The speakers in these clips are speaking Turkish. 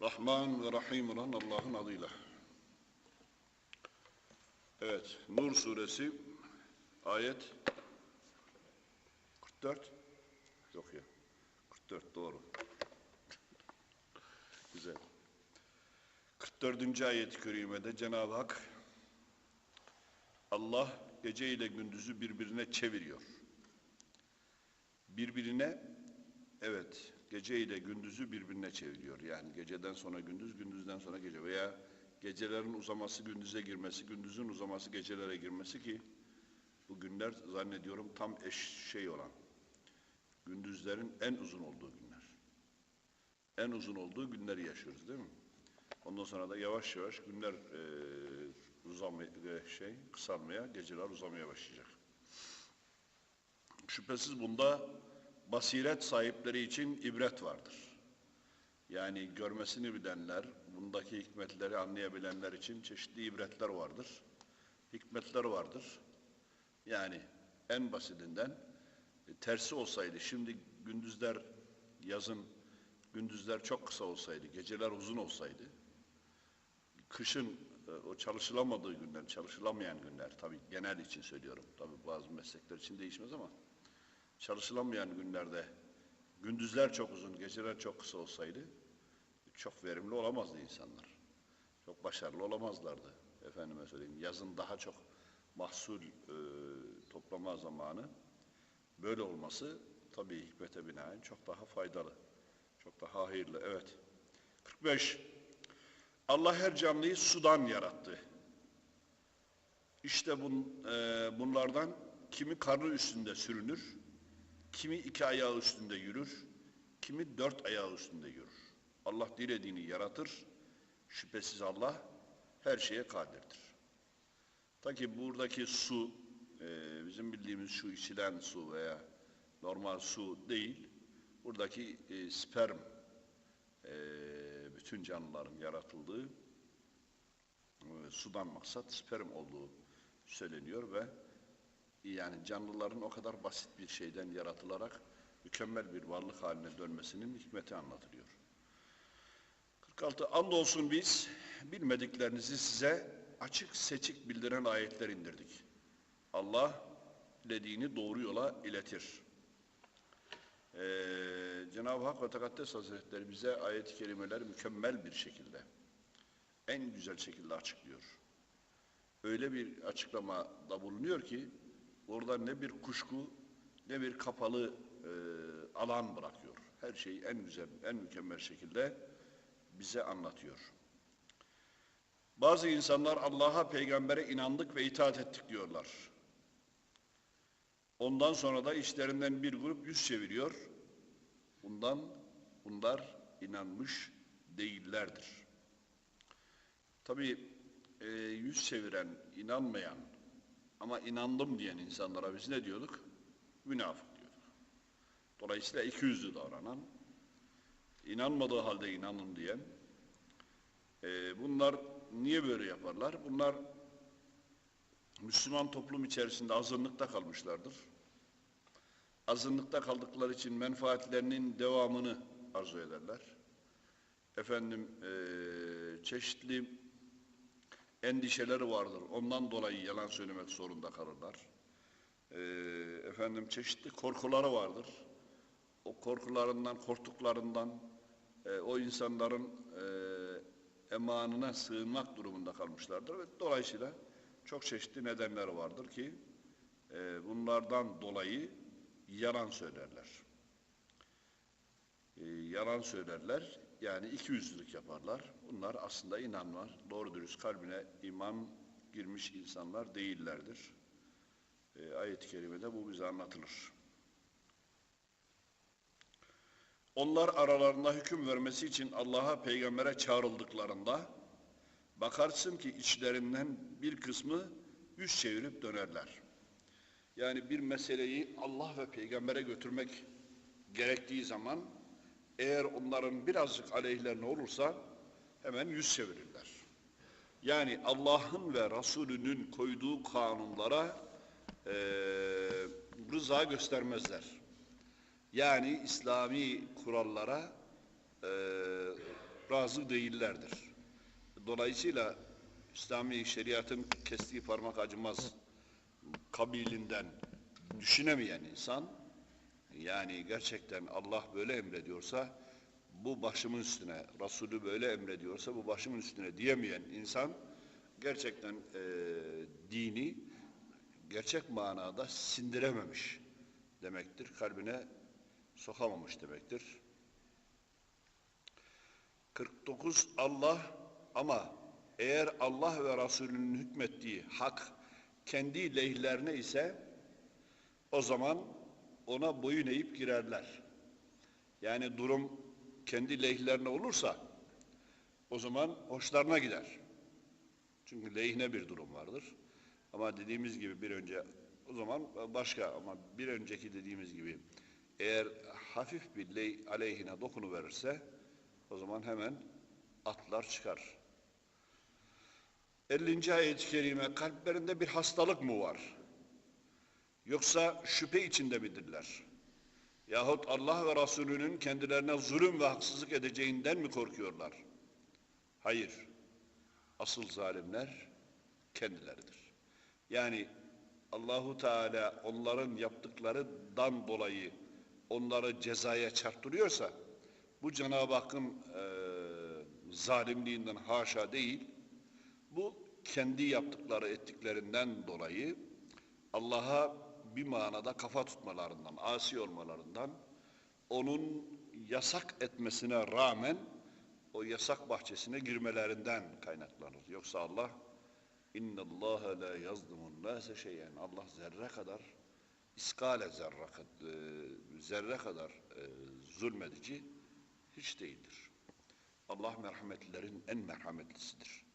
Rahman ve Rahim olan Allah'ın adıyla. Evet, Nur suresi ayet 44 yok ya 44 doğru. Güzel. 44. ayet-i kerimede Cenab-ı Hak Allah gece ile gündüzü birbirine çeviriyor. Birbirine evet gece ile gündüzü birbirine çeviriyor. Yani geceden sonra gündüz, gündüzden sonra gece veya gecelerin uzaması gündüze girmesi, gündüzün uzaması gecelere girmesi ki bu günler zannediyorum tam eş şey olan gündüzlerin en uzun olduğu günler. En uzun olduğu günleri yaşıyoruz değil mi? Ondan sonra da yavaş yavaş günler e, uzamaya, şey kısalmaya, geceler uzamaya başlayacak. Şüphesiz bunda basiret sahipleri için ibret vardır. Yani görmesini bilenler, bundaki hikmetleri anlayabilenler için çeşitli ibretler vardır. Hikmetler vardır. Yani en basitinden e, tersi olsaydı, şimdi gündüzler yazın gündüzler çok kısa olsaydı, geceler uzun olsaydı, kışın e, o çalışılamadığı günler, çalışılamayan günler, tabii genel için söylüyorum, tabii bazı meslekler için değişmez ama çalışılamayan günlerde gündüzler çok uzun, geceler çok kısa olsaydı çok verimli olamazdı insanlar. Çok başarılı olamazlardı. Efendime söyleyeyim yazın daha çok mahsul e, toplama zamanı böyle olması tabii hikmete binaen çok daha faydalı. Çok daha hayırlı. Evet. 45. Allah her canlıyı sudan yarattı. İşte bun, e, bunlardan kimi karnı üstünde sürünür, kimi iki ayağı üstünde yürür, kimi dört ayağı üstünde yürür. Allah dilediğini yaratır. Şüphesiz Allah her şeye kadirdir. Ta ki buradaki su, e, bizim bildiğimiz şu içilen su veya normal su değil, buradaki e, sperm, e, bütün canlıların yaratıldığı sudan maksat sperm olduğu söyleniyor ve yani canlıların o kadar basit bir şeyden yaratılarak mükemmel bir varlık haline dönmesinin hikmeti anlatılıyor. 46. Andolsun biz bilmediklerinizi size açık seçik bildiren ayetler indirdik. Allah dilediğini doğru yola iletir. Ee, Cenab-ı Hak ve Tekaddes Hazretleri bize ayet-i kerimeler mükemmel bir şekilde, en güzel şekilde açıklıyor. Öyle bir açıklamada bulunuyor ki, orada ne bir kuşku, ne bir kapalı e, alan bırakıyor. Her şeyi en güzel, en mükemmel şekilde bize anlatıyor. Bazı insanlar Allah'a, peygambere inandık ve itaat ettik diyorlar. Ondan sonra da işlerinden bir grup yüz çeviriyor. Bundan bunlar inanmış değillerdir. Tabii e, yüz çeviren, inanmayan ama inandım diyen insanlara biz ne diyorduk? Münafık diyorduk. Dolayısıyla iki yüzlü davranan, inanmadığı halde inanın diyen, e, bunlar niye böyle yaparlar? Bunlar Müslüman toplum içerisinde azınlıkta kalmışlardır. Azınlıkta kaldıkları için menfaatlerinin devamını arzu ederler. Efendim e, çeşitli endişeleri vardır. Ondan dolayı yalan söylemek zorunda kalırlar. E, efendim çeşitli korkuları vardır. O korkularından, korktuklarından e, o insanların e, emanına sığınmak durumunda kalmışlardır ve dolayısıyla çok çeşitli nedenleri vardır ki e, bunlardan dolayı yalan söylerler. E, yalan söylerler yani iki yüzlülük yaparlar. Bunlar aslında inanlar. Doğru dürüst kalbine iman girmiş insanlar değillerdir. E, ayet-i kerimede bu bize anlatılır. Onlar aralarında hüküm vermesi için Allah'a peygambere çağrıldıklarında bakarsın ki içlerinden bir kısmı yüz çevirip dönerler. Yani bir meseleyi Allah ve peygambere götürmek gerektiği zaman eğer onların birazcık aleyhlerine olursa hemen yüz çevirirler. Yani Allah'ın ve Resulünün koyduğu kanunlara e, rıza göstermezler. Yani İslami kurallara e, razı değillerdir. Dolayısıyla İslami şeriatın kestiği parmak acımaz kabilinden düşünemeyen insan yani gerçekten Allah böyle emrediyorsa bu başımın üstüne, Resulü böyle emrediyorsa bu başımın üstüne diyemeyen insan gerçekten eee, dini gerçek manada sindirememiş demektir. Kalbine sokamamış demektir. 49 Allah ama eğer Allah ve Resulünün hükmettiği hak kendi lehlerine ise o zaman ona boyun eğip girerler. Yani durum kendi lehlerine olursa o zaman hoşlarına gider. Çünkü lehine bir durum vardır. Ama dediğimiz gibi bir önce o zaman başka ama bir önceki dediğimiz gibi eğer hafif bir ley aleyhine dokunu verirse o zaman hemen atlar çıkar. 50. ayet-i kerime kalplerinde bir hastalık mı var? Yoksa şüphe içinde midirler? Yahut Allah ve Resulünün kendilerine zulüm ve haksızlık edeceğinden mi korkuyorlar? Hayır. Asıl zalimler kendileridir. Yani Allahu Teala onların yaptıklarından dolayı onları cezaya çarptırıyorsa bu Cenab-ı Hakk'ın e, zalimliğinden haşa değil bu kendi yaptıkları ettiklerinden dolayı Allah'a bir manada kafa tutmalarından, asi olmalarından onun yasak etmesine rağmen o yasak bahçesine girmelerinden kaynaklanır. Yoksa Allah inna Allah la yazlimun nase şeyen Allah zerre kadar iskale zerre, e, zerre kadar e, zulmedici hiç değildir. Allah merhametlilerin en merhametlisidir.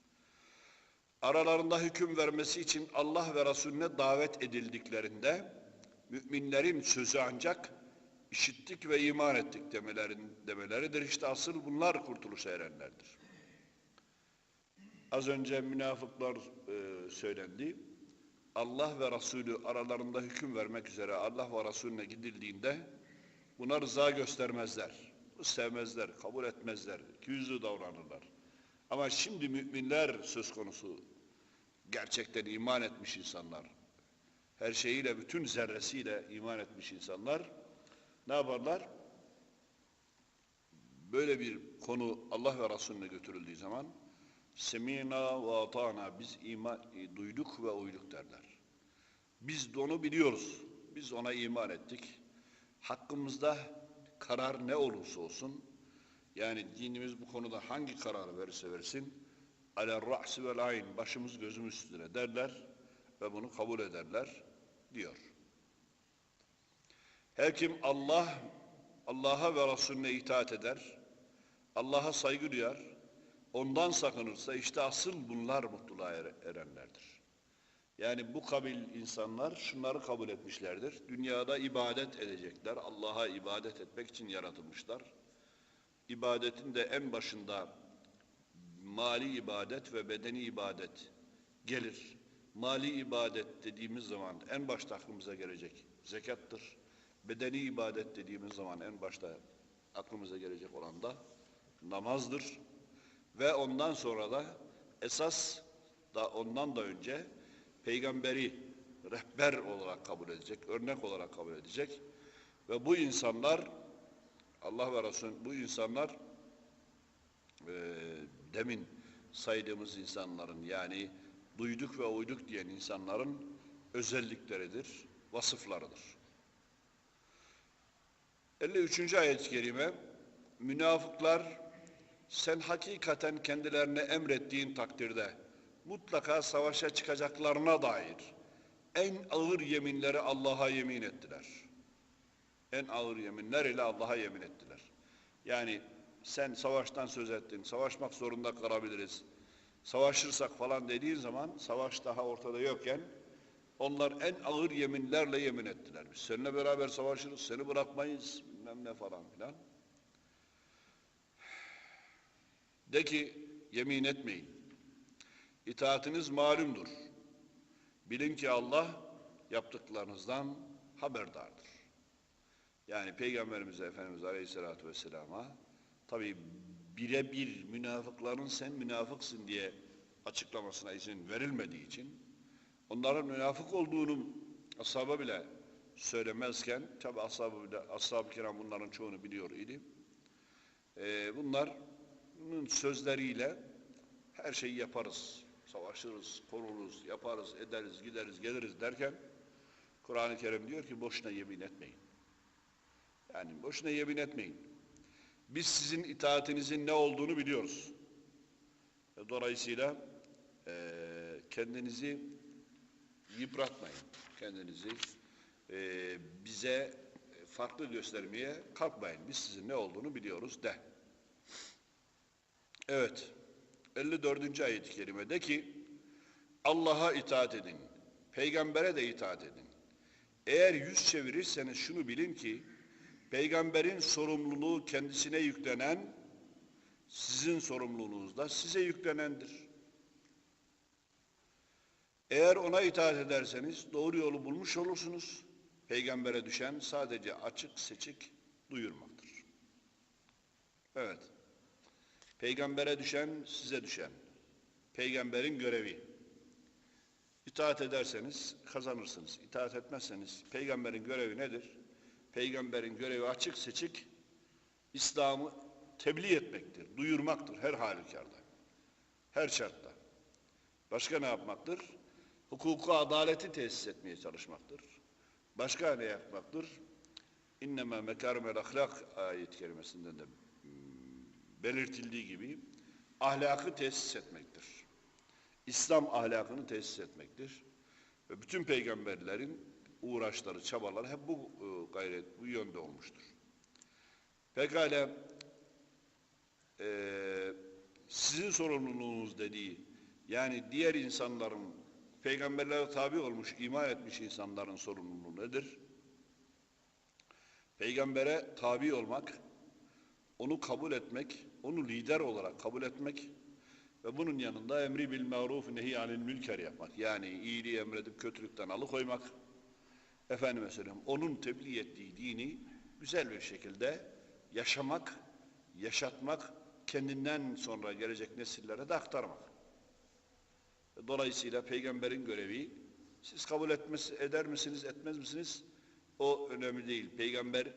Aralarında hüküm vermesi için Allah ve Resulüne davet edildiklerinde müminlerin sözü ancak işittik ve iman ettik demelerin, demeleridir. İşte asıl bunlar kurtuluşa erenlerdir. Az önce münafıklar e, söylendi. Allah ve Resulü aralarında hüküm vermek üzere Allah ve Resulüne gidildiğinde buna rıza göstermezler. Sevmezler, kabul etmezler, yüzlü davranırlar. Ama şimdi müminler söz konusu gerçekten iman etmiş insanlar. Her şeyiyle, bütün zerresiyle iman etmiş insanlar ne yaparlar? Böyle bir konu Allah ve Resulüne götürüldüğü zaman semina ve atana biz iman e, duyduk ve uyduk derler. Biz de onu biliyoruz. Biz ona iman ettik. Hakkımızda karar ne olursa olsun yani dinimiz bu konuda hangi kararı verirse versin ala ra'si vel ayn başımız gözümüz üstüne derler ve bunu kabul ederler diyor. Her kim Allah Allah'a ve Resulüne itaat eder, Allah'a saygı duyar, ondan sakınırsa işte asıl bunlar mutluluğa ere- erenlerdir. Yani bu kabil insanlar şunları kabul etmişlerdir. Dünyada ibadet edecekler. Allah'a ibadet etmek için yaratılmışlar. İbadetin de en başında mali ibadet ve bedeni ibadet gelir. Mali ibadet dediğimiz zaman en başta aklımıza gelecek zekattır. Bedeni ibadet dediğimiz zaman en başta aklımıza gelecek olan da namazdır. Ve ondan sonra da esas da ondan da önce peygamberi rehber olarak kabul edecek, örnek olarak kabul edecek. Ve bu insanlar Allah ve Resulü bu insanlar e, demin saydığımız insanların yani duyduk ve uyduk diyen insanların özellikleridir, vasıflarıdır. 53. ayet-i kerime münafıklar sen hakikaten kendilerine emrettiğin takdirde mutlaka savaşa çıkacaklarına dair en ağır yeminleri Allah'a yemin ettiler. En ağır yeminler ile Allah'a yemin ettiler. Yani sen savaştan söz ettin, savaşmak zorunda kalabiliriz. Savaşırsak falan dediğin zaman savaş daha ortada yokken onlar en ağır yeminlerle yemin ettiler. Biz seninle beraber savaşırız, seni bırakmayız bilmem ne falan filan. De ki yemin etmeyin. İtaatiniz malumdur. Bilin ki Allah yaptıklarınızdan haberdardır. Yani Peygamberimize Efendimiz Aleyhisselatü Vesselam'a tabi birebir münafıkların sen münafıksın diye açıklamasına izin verilmediği için onların münafık olduğunu ashaba bile söylemezken tabi ashab-ı bile ashab-ı kiram bunların çoğunu biliyor idi. Ee, bunların sözleriyle her şeyi yaparız. Savaşırız, koruruz, yaparız, ederiz, gideriz, geliriz derken Kur'an-ı Kerim diyor ki boşuna yemin etmeyin. Yani boşuna yemin etmeyin. Biz sizin itaatinizin ne olduğunu biliyoruz. Dolayısıyla eee, kendinizi yıpratmayın. Kendinizi eee, bize farklı göstermeye kalkmayın. Biz sizin ne olduğunu biliyoruz de. Evet. 54. ayet-i kerimede ki Allah'a itaat edin. Peygambere de itaat edin. Eğer yüz çevirirseniz şunu bilin ki peygamberin sorumluluğu kendisine yüklenen sizin sorumluluğunuz da size yüklenendir. Eğer ona itaat ederseniz doğru yolu bulmuş olursunuz. Peygambere düşen sadece açık seçik duyurmaktır. Evet. Peygambere düşen size düşen. Peygamberin görevi. İtaat ederseniz kazanırsınız. İtaat etmezseniz peygamberin görevi nedir? Peygamberin görevi açık seçik İslam'ı tebliğ etmektir, duyurmaktır her halükarda. Her şartta. Başka ne yapmaktır? Hukuku, adaleti tesis etmeye çalışmaktır. Başka ne yapmaktır? İnnemâ mekârimel ahlak ayet kerimesinde de hmm, belirtildiği gibi ahlakı tesis etmektir. İslam ahlakını tesis etmektir. Ve bütün peygamberlerin uğraşları, çabaları hep bu e, gayret, bu yönde olmuştur. Pekala e, sizin sorumluluğunuz dediği yani diğer insanların peygamberlere tabi olmuş, iman etmiş insanların sorumluluğu nedir? Peygambere tabi olmak, onu kabul etmek, onu lider olarak kabul etmek ve bunun yanında emri bil maruf nehi anil mülker yapmak. Yani iyiliği emredip kötülükten alıkoymak. Efendime söyleyeyim, onun tebliğ ettiği dini güzel bir şekilde yaşamak, yaşatmak, kendinden sonra gelecek nesillere de aktarmak. Dolayısıyla peygamberin görevi siz kabul etmez, eder misiniz, etmez misiniz? O önemli değil. Peygamber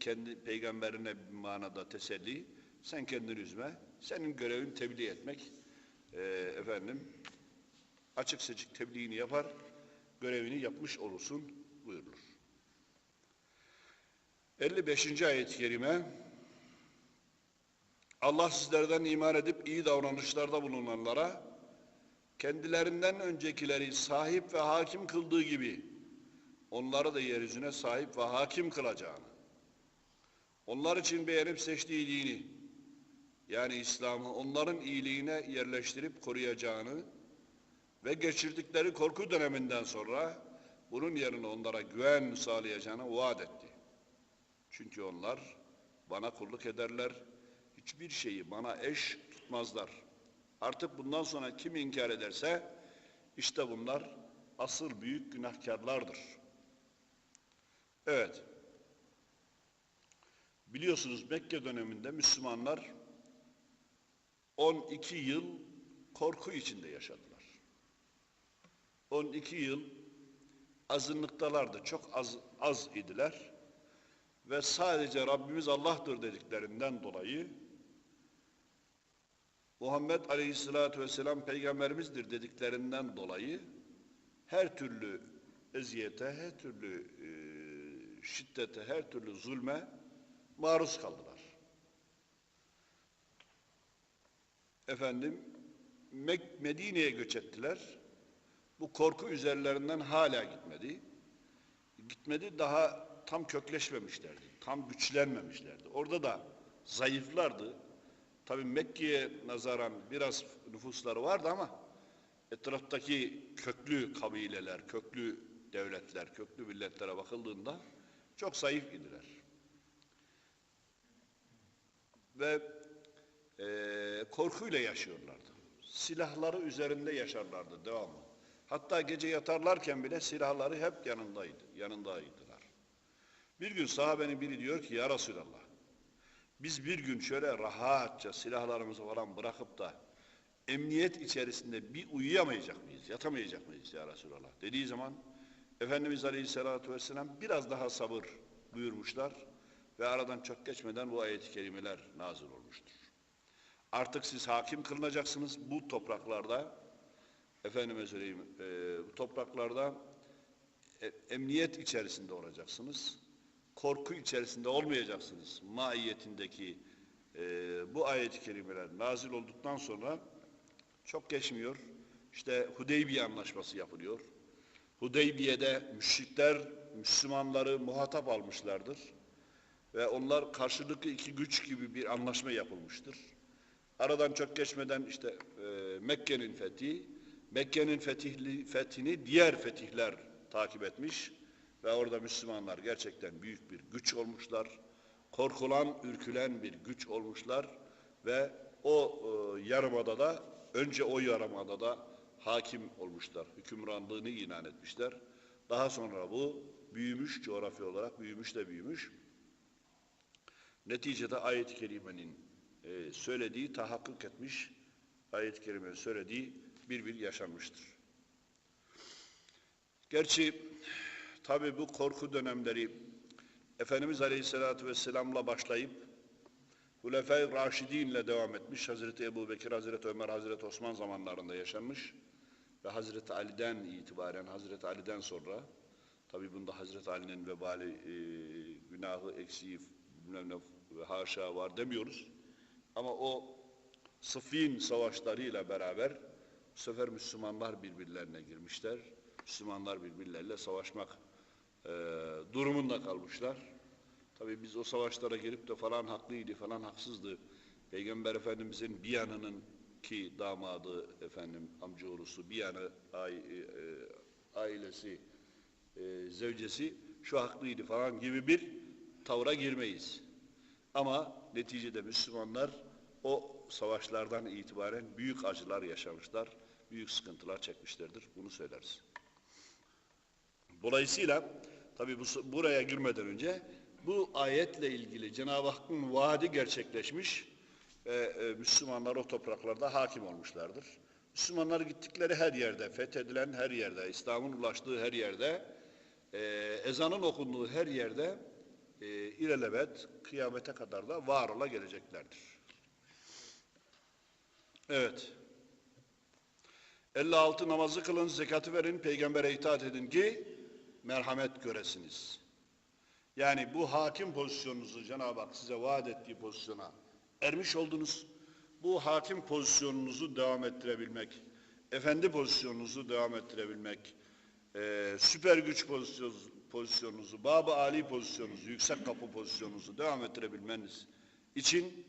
kendi peygamberine bir manada teselli, sen kendini üzme. Senin görevin tebliğ etmek. Ee, efendim açık seçik tebliğini yapar, görevini yapmış olursun buyurulur. 55. ayet-i kerime Allah sizlerden iman edip iyi davranışlarda bulunanlara kendilerinden öncekileri sahip ve hakim kıldığı gibi onları da yeryüzüne sahip ve hakim kılacağını, onlar için beğenip seçtiği dini, yani İslam'ı onların iyiliğine yerleştirip koruyacağını ve geçirdikleri korku döneminden sonra bunun yerine onlara güven sağlayacağını vaat etti. Çünkü onlar bana kulluk ederler, hiçbir şeyi bana eş tutmazlar. Artık bundan sonra kim inkar ederse işte bunlar asıl büyük günahkarlardır. Evet. Biliyorsunuz Mekke döneminde Müslümanlar 12 yıl korku içinde yaşadılar. 12 yıl azınlıktalardı. Çok az, az idiler. Ve sadece Rabbimiz Allah'tır dediklerinden dolayı Muhammed Aleyhisselatü Vesselam peygamberimizdir dediklerinden dolayı her türlü eziyete, her türlü e, şiddete, her türlü zulme maruz kaldılar. Efendim Medine'ye göç ettiler. Bu korku üzerlerinden hala gitmedi. Gitmedi daha tam kökleşmemişlerdi. Tam güçlenmemişlerdi. Orada da zayıflardı. Tabi Mekke'ye nazaran biraz nüfusları vardı ama etraftaki köklü kabileler, köklü devletler, köklü milletlere bakıldığında çok zayıf idiler. Ve e, korkuyla yaşıyorlardı. Silahları üzerinde yaşarlardı devamlı. Hatta gece yatarlarken bile silahları hep yanındaydı, yanındaydılar. Bir gün sahabenin biri diyor ki ya Resulallah Biz bir gün şöyle rahatça silahlarımızı falan bırakıp da emniyet içerisinde bir uyuyamayacak mıyız, yatamayacak mıyız ya Resulallah dediği zaman Efendimiz Aleyhisselatü Vesselam biraz daha sabır buyurmuşlar ve aradan çok geçmeden bu ayet-i kerimeler nazil olmuştur. Artık siz hakim kılınacaksınız bu topraklarda efendime söyleyeyim e, bu topraklarda e, emniyet içerisinde olacaksınız. Korku içerisinde olmayacaksınız. Maiyetindeki e, bu ayet-i kerimeler nazil olduktan sonra çok geçmiyor. İşte Hudeybiye anlaşması yapılıyor. Hudeybiye'de müşrikler Müslümanları muhatap almışlardır. Ve onlar karşılıklı iki güç gibi bir anlaşma yapılmıştır. Aradan çok geçmeden işte e, Mekke'nin fethi, Mekke'nin fetihli, fethini diğer fetihler takip etmiş ve orada Müslümanlar gerçekten büyük bir güç olmuşlar. Korkulan, ürkülen bir güç olmuşlar ve o e, yarımadada önce o yarımadada hakim olmuşlar. Hükümranlığını ilan etmişler. Daha sonra bu büyümüş, coğrafya olarak büyümüş de büyümüş. Neticede ayet-i kerimenin e, söylediği tahakkuk etmiş, ayet-i kerimenin söylediği bir bir yaşanmıştır. Gerçi tabi bu korku dönemleri Efendimiz Aleyhisselatü Vesselam'la başlayıp Hulefai Raşidin'le devam etmiş. Hazreti Ebu Bekir, Hazreti Ömer, Hazreti Osman zamanlarında yaşanmış. Ve Hazreti Ali'den itibaren, Hazreti Ali'den sonra tabi bunda Hazreti Ali'nin vebali, e, günahı, eksiği, bilmem ne haşa var demiyoruz. Ama o Sıffin savaşlarıyla beraber bu sefer Müslümanlar birbirlerine girmişler. Müslümanlar birbirleriyle savaşmak e, durumunda kalmışlar. Tabii biz o savaşlara girip de falan haklıydı falan haksızdı. Peygamber Efendimizin bir yanının ki damadı efendim amcaoğlusu bir yanı e, ailesi e, zevcesi şu haklıydı falan gibi bir tavra girmeyiz. Ama neticede Müslümanlar o savaşlardan itibaren büyük acılar yaşamışlar, büyük sıkıntılar çekmişlerdir. Bunu söyleriz. Dolayısıyla tabi bu, buraya girmeden önce bu ayetle ilgili Cenab-ı Hakk'ın vaadi gerçekleşmiş ve e, Müslümanlar o topraklarda hakim olmuşlardır. Müslümanlar gittikleri her yerde, fethedilen her yerde, İslam'ın ulaştığı her yerde, e, ezanın okunduğu her yerde e, ilelebet kıyamete kadar da var ola geleceklerdir. Evet. 56 namazı kılın, zekatı verin, peygambere itaat edin ki merhamet göresiniz. Yani bu hakim pozisyonunuzu Cenab-ı Hak size vaat ettiği pozisyona ermiş oldunuz. Bu hakim pozisyonunuzu devam ettirebilmek, efendi pozisyonunuzu devam ettirebilmek, süper güç pozisyon, pozisyonunuzu, Bab-ı Ali pozisyonunuzu, yüksek kapı pozisyonunuzu devam ettirebilmeniz için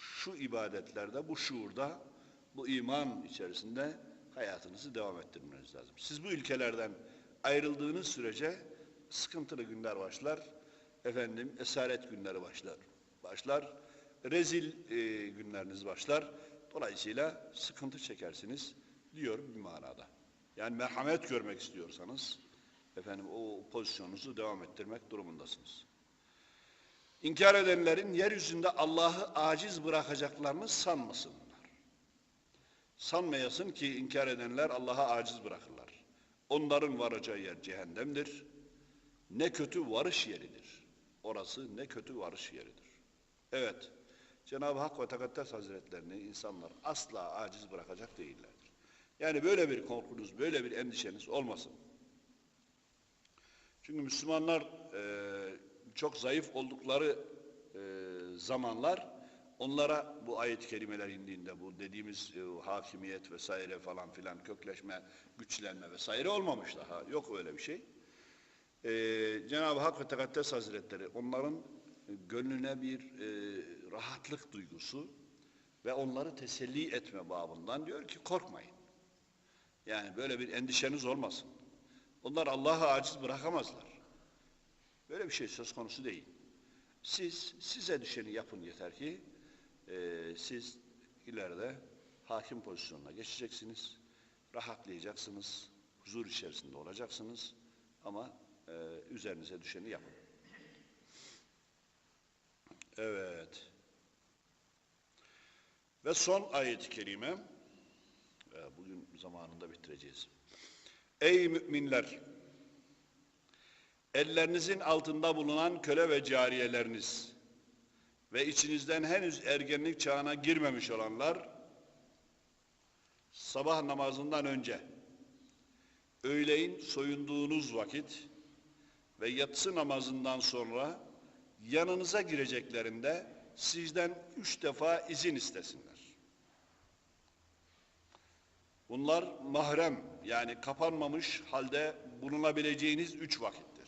şu ibadetlerde, bu şuurda, bu iman içerisinde hayatınızı devam ettirmeniz lazım. Siz bu ülkelerden ayrıldığınız sürece sıkıntılı günler başlar. Efendim esaret günleri başlar. Başlar. Rezil e, günleriniz başlar. Dolayısıyla sıkıntı çekersiniz diyor bir manada. Yani merhamet görmek istiyorsanız efendim o pozisyonunuzu devam ettirmek durumundasınız. İnkar edenlerin yeryüzünde Allah'ı aciz bırakacaklarını sanmasınlar. Sanmayasın ki inkar edenler Allah'a aciz bırakırlar. Onların varacağı yer cehennemdir. Ne kötü varış yeridir. Orası ne kötü varış yeridir. Evet, Cenab-ı Hak ve Tekaddes Hazretlerini insanlar asla aciz bırakacak değillerdir. Yani böyle bir korkunuz, böyle bir endişeniz olmasın. Çünkü Müslümanlar e, çok zayıf oldukları e, zamanlar onlara bu ayet-i kerimeler indiğinde bu dediğimiz e, hakimiyet vesaire falan filan kökleşme, güçlenme vesaire olmamış daha. Yok öyle bir şey. E, Cenab-ı Hak ve Tekaddes Hazretleri onların gönlüne bir e, rahatlık duygusu ve onları teselli etme babından diyor ki korkmayın. Yani böyle bir endişeniz olmasın. Onlar Allah'ı aciz bırakamazlar. Böyle bir şey söz konusu değil. Siz size düşeni yapın yeter ki e, siz ileride hakim pozisyonuna geçeceksiniz. Rahatlayacaksınız. Huzur içerisinde olacaksınız. Ama e, üzerinize düşeni yapın. Evet. Ve son ayet-i kerime. Ee, Bugün zamanında bitireceğiz. Ey müminler! Ellerinizin altında bulunan köle ve cariyeleriniz ve içinizden henüz ergenlik çağına girmemiş olanlar sabah namazından önce öğleyin soyunduğunuz vakit ve yatsı namazından sonra yanınıza gireceklerinde sizden üç defa izin istesinler. Bunlar mahrem yani kapanmamış halde bulunabileceğiniz üç vakittir.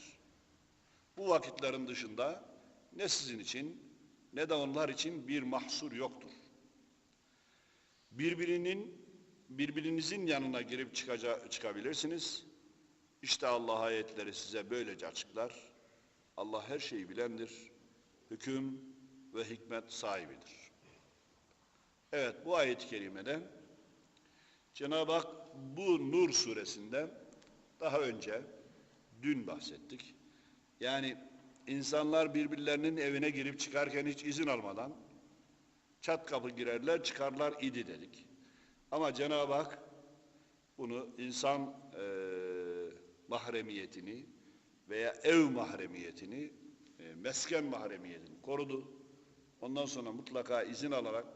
Bu vakitlerin dışında ne sizin için ne de onlar için bir mahsur yoktur. Birbirinin birbirinizin yanına girip çıkaca, çıkabilirsiniz. İşte Allah ayetleri size böylece açıklar. Allah her şeyi bilendir. Hüküm ve hikmet sahibidir. Evet bu ayet-i kerimede Cenab-ı Hak bu Nur suresinden daha önce dün bahsettik. Yani insanlar birbirlerinin evine girip çıkarken hiç izin almadan çat kapı girerler çıkarlar idi dedik. Ama Cenab-ı Hak bunu insan e, mahremiyetini veya ev mahremiyetini, e, mesken mahremiyetini korudu. Ondan sonra mutlaka izin alarak,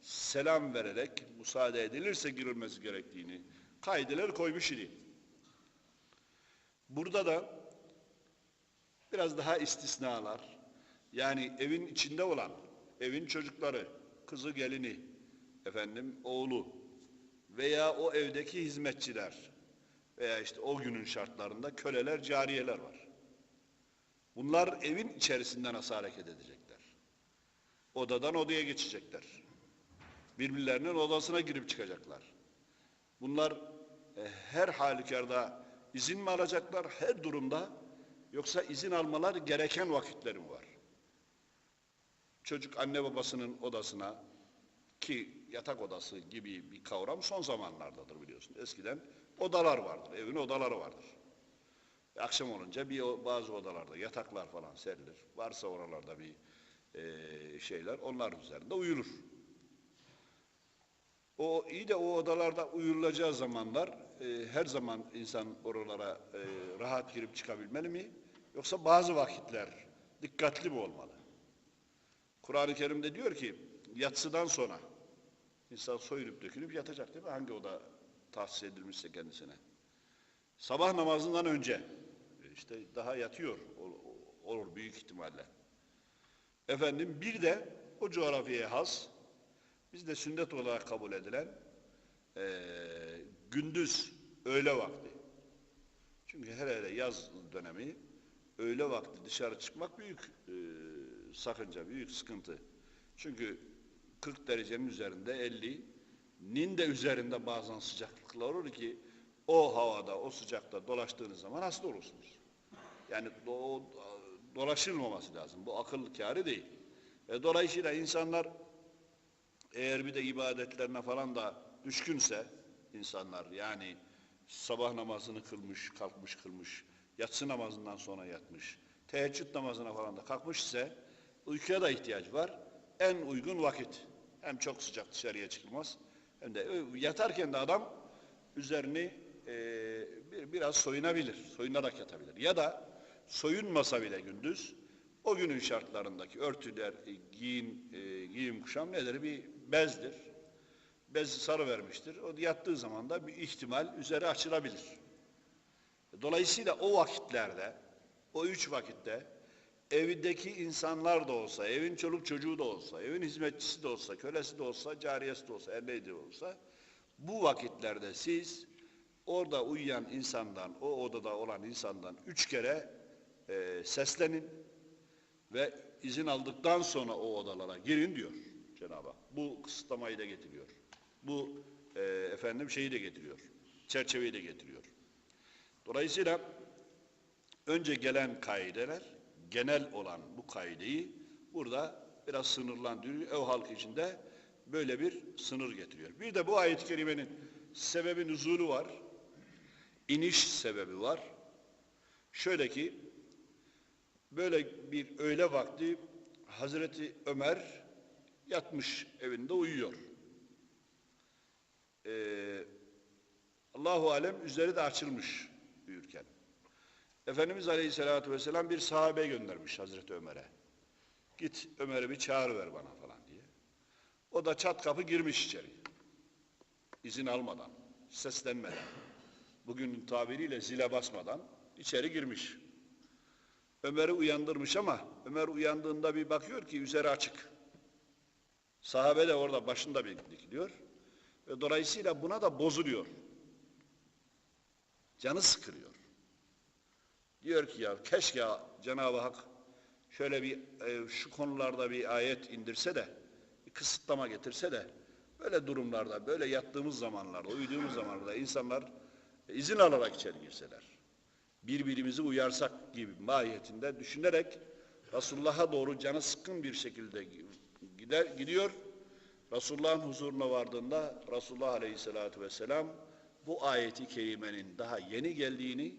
selam vererek müsaade edilirse girilmesi gerektiğini kaideler koymuş idi. Burada da biraz daha istisnalar, yani evin içinde olan, evin çocukları, kızı gelini, efendim oğlu veya o evdeki hizmetçiler veya işte o günün şartlarında köleler, cariyeler var. Bunlar evin içerisinde nasıl hareket edecekler? Odadan odaya geçecekler. Birbirlerinin odasına girip çıkacaklar. Bunlar e, her halükarda izin mi alacaklar, her durumda yoksa izin almalar gereken vakitleri mi var? Çocuk anne babasının odasına ki yatak odası gibi bir kavram son zamanlardadır biliyorsun. Eskiden odalar vardır, evin odaları vardır. E, akşam olunca bir bazı odalarda yataklar falan serilir. Varsa oralarda bir e, şeyler, onlar üzerinde uyulur. O iyi de o odalarda uyulacağı zamanlar e, her zaman insan oralara e, rahat girip çıkabilmeli mi? Yoksa bazı vakitler dikkatli mi olmalı? Kur'an-ı Kerim'de diyor ki yatsıdan sonra insan soyunup dökülüp yatacak değil mi? Hangi oda tahsis edilmişse kendisine. Sabah namazından önce e, işte daha yatıyor ol- olur büyük ihtimalle. Efendim bir de o coğrafyaya has bizde sünnet olarak kabul edilen eee, gündüz öğle vakti. Çünkü her hele yaz dönemi öğle vakti dışarı çıkmak büyük eee, sakınca, büyük sıkıntı. Çünkü 40 derecenin üzerinde 50, nin de üzerinde bazen sıcaklıklar olur ki o havada, o sıcakta dolaştığınız zaman hasta olursunuz. Yani do, dolaşılmaması lazım. Bu akıl kârı değil. E, dolayısıyla insanlar eğer bir de ibadetlerine falan da düşkünse insanlar yani sabah namazını kılmış, kalkmış kılmış, yatsı namazından sonra yatmış, teheccüd namazına falan da kalkmış ise uykuya da ihtiyacı var. En uygun vakit. Hem çok sıcak dışarıya çıkılmaz hem de yatarken de adam üzerini e, bir, biraz soyunabilir, soyunarak yatabilir. Ya da soyunmasa bile gündüz o günün şartlarındaki örtüler, e, giyin, e, giyim kuşam nedir? Bir bezdir. Bezi sarı vermiştir. O yattığı zaman da bir ihtimal üzeri açılabilir. Dolayısıyla o vakitlerde, o üç vakitte evdeki insanlar da olsa, evin çoluk çocuğu da olsa, evin hizmetçisi de olsa, kölesi de olsa, cariyesi de olsa, her neydi olsa bu vakitlerde siz orada uyuyan insandan, o odada olan insandan üç kere e, seslenin ve izin aldıktan sonra o odalara girin diyor Cenab-ı Hak. Bu kısıtlamayı da getiriyor. Bu e, efendim şeyi de getiriyor. Çerçeveyi de getiriyor. Dolayısıyla önce gelen kaideler genel olan bu kaideyi burada biraz sınırlandırıyor. Ev halkı içinde böyle bir sınır getiriyor. Bir de bu ayet-i kerimenin sebebi nüzulü var. İniş sebebi var. Şöyle ki böyle bir öğle vakti Hazreti Ömer yatmış evinde uyuyor. Ee, Allahu alem üzeri de açılmış uyurken. Efendimiz Aleyhisselatü Vesselam bir sahabe göndermiş Hazreti Ömer'e. Git Ömer'i bir çağır ver bana falan diye. O da çat kapı girmiş içeri. İzin almadan, seslenmeden, bugünün tabiriyle zile basmadan içeri girmiş. Ömer'i uyandırmış ama Ömer uyandığında bir bakıyor ki üzeri açık. Sahabe de orada başında bekliyor. Ve dolayısıyla buna da bozuluyor. Canı sıkılıyor. Diyor ki ya keşke Cenab-ı Hak şöyle bir e, şu konularda bir ayet indirse de bir kısıtlama getirse de böyle durumlarda, böyle yattığımız zamanlarda, uyuduğumuz zamanlarda insanlar e, izin alarak içeri girseler. Birbirimizi uyarsak gibi mahiyetinde düşünerek Resulullah'a doğru canı sıkkın bir şekilde gider, gidiyor. Resulullah'ın huzuruna vardığında Resulullah Aleyhisselatü Vesselam bu ayeti kerimenin daha yeni geldiğini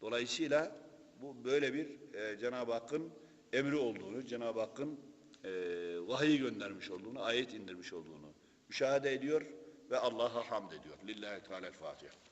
dolayısıyla bu böyle bir e, Cenab-ı Hakk'ın emri olduğunu, Cenab-ı Hakk'ın e, vahiy göndermiş olduğunu, ayet indirmiş olduğunu müşahede ediyor ve Allah'a hamd ediyor. Lillahi Teala'l-Fatiha.